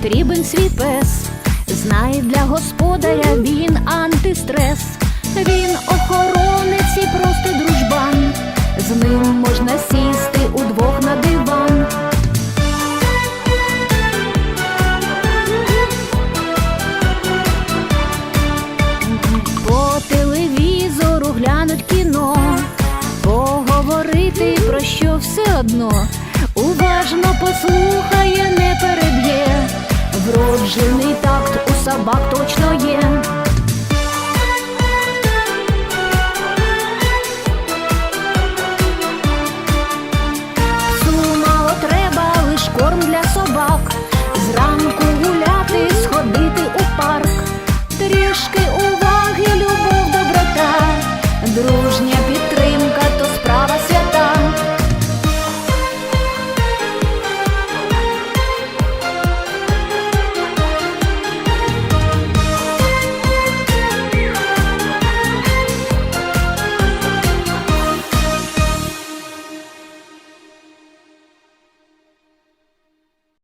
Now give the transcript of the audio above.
потрібен свій пес. Знає для господаря він антистрес. Він охоронець і просто дружбан. З ним можна сісти удвох на диван. По телевізору глянуть кіно, поговорити про що все одно. Уважно послухає, Жирний такт у собак точно є. Псу треба, лиш корм для собак. Зранку гуляти, сходити у парк. Трішки